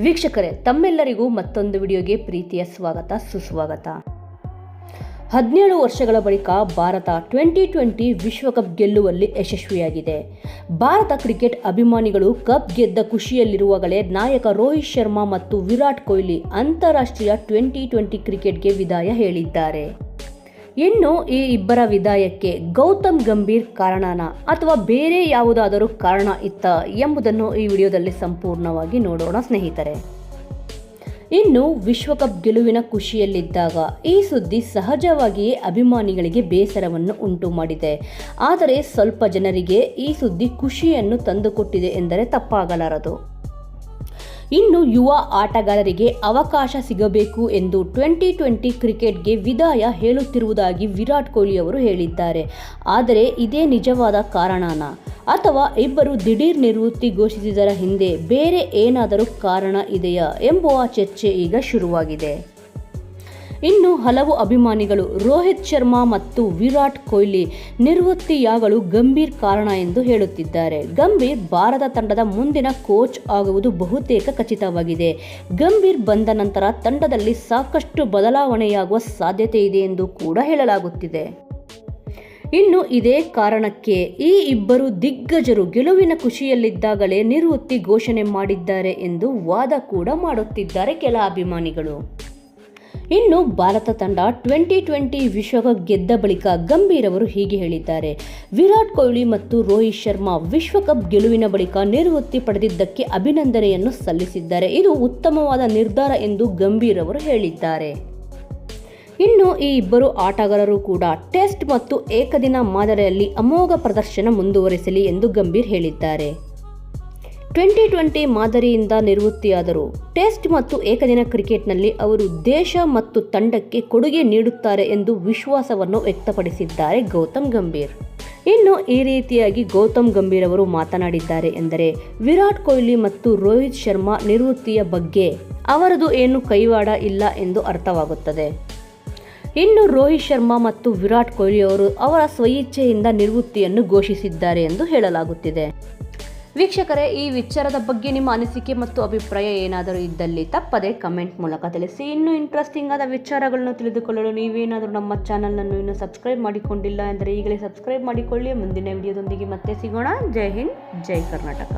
ವೀಕ್ಷಕರೇ, ತಮ್ಮೆಲ್ಲರಿಗೂ ಮತ್ತೊಂದು ವಿಡಿಯೋಗೆ ಪ್ರೀತಿಯ ಸ್ವಾಗತ, ಸುಸ್ವಾಗತ. ಹದಿನೇಳು ವರ್ಷಗಳ ಬಳಿಕ ಭಾರತ ಟ್ವೆಂಟಿ ಟ್ವೆಂಟಿ ವಿಶ್ವಕಪ್ ಗೆಲ್ಲುವಲ್ಲಿ ಯಶಸ್ವಿಯಾಗಿದೆ. ಭಾರತ ಕ್ರಿಕೆಟ್ ಅಭಿಮಾನಿಗಳು ಕಪ್ ಗೆದ್ದ ಖುಷಿಯಲ್ಲಿರುವಾಗಲೇ ನಾಯಕ ರೋಹಿತ್ ಶರ್ಮಾ ಮತ್ತು ವಿರಾಟ್ ಕೊಹ್ಲಿ ಅಂತಾರಾಷ್ಟ್ರೀಯ ಟ್ವೆಂಟಿ ಟ್ವೆಂಟಿ ಕ್ರಿಕೆಟ್ಗೆ ವಿದಾಯ ಹೇಳಿದ್ದಾರೆ. ಇನ್ನು ಈ ಇಬ್ಬರ ವಿದಾಯಕ್ಕೆ ಗೌತಮ್ ಗಂಭೀರ್ ಕಾರಣನ ಅಥವಾ ಬೇರೆ ಯಾವುದಾದರೂ ಕಾರಣ ಇತ್ತ ಎಂಬುದನ್ನು ಈ ವಿಡಿಯೋದಲ್ಲಿ ಸಂಪೂರ್ಣವಾಗಿ ನೋಡೋಣ ಸ್ನೇಹಿತರೆ. ಇನ್ನು ವಿಶ್ವಕಪ್ ಗೆಲುವಿನ ಖುಷಿಯಲ್ಲಿದ್ದಾಗ ಈ ಸುದ್ದಿ ಸಹಜವಾಗಿಯೇ ಅಭಿಮಾನಿಗಳಿಗೆ ಬೇಸರವನ್ನು ಉಂಟು ಮಾಡಿದೆ. ಆದರೆ ಸ್ವಲ್ಪ ಜನರಿಗೆ ಈ ಸುದ್ದಿ ಖುಷಿಯನ್ನು ತಂದುಕೊಟ್ಟಿದೆ ಎಂದರೆ ತಪ್ಪಾಗಲಾರದು. ಇನ್ನು ಯುವ ಆಟಗಾರರಿಗೆ ಅವಕಾಶ ಸಿಗಬೇಕು ಎಂದು ಟ್ವೆಂಟಿ ಟ್ವೆಂಟಿ ಕ್ರಿಕೆಟ್ಗೆ ವಿದಾಯ ಹೇಳುತ್ತಿರುವುದಾಗಿ ವಿರಾಟ್ ಕೊಹ್ಲಿ ಅವರು ಹೇಳಿದ್ದಾರೆ. ಆದರೆ ಇದೇ ನಿಜವಾದ ಕಾರಣನಾ? ಅಥವಾ ಇಬ್ಬರು ದಿಢೀರ್ ನಿವೃತ್ತಿ ಘೋಷಿಸಿದರ ಹಿಂದೆ ಬೇರೆ ಏನಾದರೂ ಕಾರಣ ಇದೆಯಾ ಎಂಬುವ ಚರ್ಚೆ ಈಗ ಶುರುವಾಗಿದೆ. ಇನ್ನು ಹಲವು ಅಭಿಮಾನಿಗಳು ರೋಹಿತ್ ಶರ್ಮಾ ಮತ್ತು ವಿರಾಟ್ ಕೊಹ್ಲಿ ನಿವೃತ್ತಿಯಾಗಲು ಗಂಭೀರ್ ಕಾರಣ ಎಂದು ಹೇಳುತ್ತಿದ್ದಾರೆ. ಗಂಭೀರ್ ಭಾರತ ತಂಡದ ಮುಂದಿನ ಕೋಚ್ ಆಗುವುದು ಬಹುತೇಕ ಖಚಿತವಾಗಿದೆ. ಗಂಭೀರ್ ಬಂದ ನಂತರ ತಂಡದಲ್ಲಿ ಸಾಕಷ್ಟು ಬದಲಾವಣೆಯಾಗುವ ಸಾಧ್ಯತೆ ಇದೆ ಎಂದು ಕೂಡ ಹೇಳಲಾಗುತ್ತಿದೆ. ಇನ್ನು ಇದೇ ಕಾರಣಕ್ಕೆ ಈ ಇಬ್ಬರು ದಿಗ್ಗಜರು ಗೆಲುವಿನ ಖುಷಿಯಲ್ಲಿದ್ದಾಗಲೇ ನಿವೃತ್ತಿ ಘೋಷಣೆ ಮಾಡಿದ್ದಾರೆ ಎಂದು ವಾದ ಕೂಡ ಮಾಡುತ್ತಿದ್ದಾರೆ ಕೆಲ ಅಭಿಮಾನಿಗಳು. ಇನ್ನು ಭಾರತ ತಂಡ ಟ್ವೆಂಟಿ ಟ್ವೆಂಟಿ ವಿಶ್ವಕಪ್ ಗೆದ್ದ ಬಳಿಕ ಗಂಭೀರ್ ಅವರು ಹೀಗೆ ಹೇಳಿದ್ದಾರೆ. ವಿರಾಟ್ ಕೊಹ್ಲಿ ಮತ್ತು ರೋಹಿತ್ ಶರ್ಮಾ ವಿಶ್ವಕಪ್ ಗೆಲುವಿನ ಬಳಿಕ ನಿವೃತ್ತಿ ಪಡೆದಿದ್ದಕ್ಕೆ ಅಭಿನಂದನೆಯನ್ನು ಸಲ್ಲಿಸಿದ್ದಾರೆ. ಇದು ಉತ್ತಮವಾದ ನಿರ್ಧಾರ ಎಂದು ಗಂಭೀರ್ ಅವರು ಹೇಳಿದ್ದಾರೆ. ಇನ್ನು ಈ ಇಬ್ಬರು ಆಟಗಾರರು ಕೂಡ ಟೆಸ್ಟ್ ಮತ್ತು ಏಕದಿನ ಮಾದರಿಯಲ್ಲಿ ಅಮೋಘ ಪ್ರದರ್ಶನ ಮುಂದುವರಿಸಲಿ ಎಂದು ಗಂಭೀರ್ ಹೇಳಿದ್ದಾರೆ. ಟ್ವೆಂಟಿ ಟ್ವೆಂಟಿ ಮಾದರಿಯಿಂದ ನಿವೃತ್ತಿಯಾದರು. ಟೆಸ್ಟ್ ಮತ್ತು ಏಕದಿನ ಕ್ರಿಕೆಟ್ನಲ್ಲಿ ಅವರು ದೇಶ ಮತ್ತು ತಂಡಕ್ಕೆ ಕೊಡುಗೆ ನೀಡುತ್ತಾರೆ ಎಂದು ವಿಶ್ವಾಸವನ್ನು ವ್ಯಕ್ತಪಡಿಸಿದ್ದಾರೆ ಗೌತಮ್ ಗಂಭೀರ್. ಇನ್ನು ಈ ರೀತಿಯಾಗಿ ಗೌತಮ್ ಗಂಭೀರ್ ಅವರು ಮಾತನಾಡಿದ್ದಾರೆ ಎಂದರೆ, ವಿರಾಟ್ ಕೊಹ್ಲಿ ಮತ್ತು ರೋಹಿತ್ ಶರ್ಮಾ ನಿವೃತ್ತಿಯ ಬಗ್ಗೆ ಅವರದು ಏನು ಕೈವಾಡ ಇಲ್ಲ ಎಂದು ಅರ್ಥವಾಗುತ್ತದೆ. ಇನ್ನು ರೋಹಿತ್ ಶರ್ಮಾ ಮತ್ತು ವಿರಾಟ್ ಕೊಹ್ಲಿ ಅವರು ಅವರ ಸ್ವಇಚ್ಛೆಯಿಂದ ನಿವೃತ್ತಿಯನ್ನು ಘೋಷಿಸಿದ್ದಾರೆ ಎಂದು ಹೇಳಲಾಗುತ್ತಿದೆ. ವೀಕ್ಷಕರೇ, ಈ ವಿಚಾರದ ಬಗ್ಗೆ ನಿಮ್ಮ ಅನಿಸಿಕೆ ಮತ್ತು ಅಭಿಪ್ರಾಯ ಏನಾದರೂ ಇದ್ದಲ್ಲಿ ತಪ್ಪದೆ ಕಮೆಂಟ್ ಮೂಲಕ ತಿಳಿಸಿ. ಇನ್ನೂ ಇಂಟ್ರೆಸ್ಟಿಂಗ್ ಆದ ವಿಚಾರಗಳನ್ನು ತಿಳಿದುಕೊಳ್ಳಲು ನೀವೇನಾದರೂ ನಮ್ಮ ಚಾನಲನ್ನು ಇನ್ನೂ ಸಬ್ಸ್ಕ್ರೈಬ್ ಮಾಡಿಕೊಂಡಿಲ್ಲ ಎಂದರೆ ಈಗಲೇ ಸಬ್ಸ್ಕ್ರೈಬ್ ಮಾಡಿಕೊಳ್ಳಿ. ಮುಂದಿನ ವಿಡಿಯೋದೊಂದಿಗೆ ಮತ್ತೆ ಸಿಗೋಣ. ಜೈ ಹಿಂದ್, ಜೈ ಕರ್ನಾಟಕ.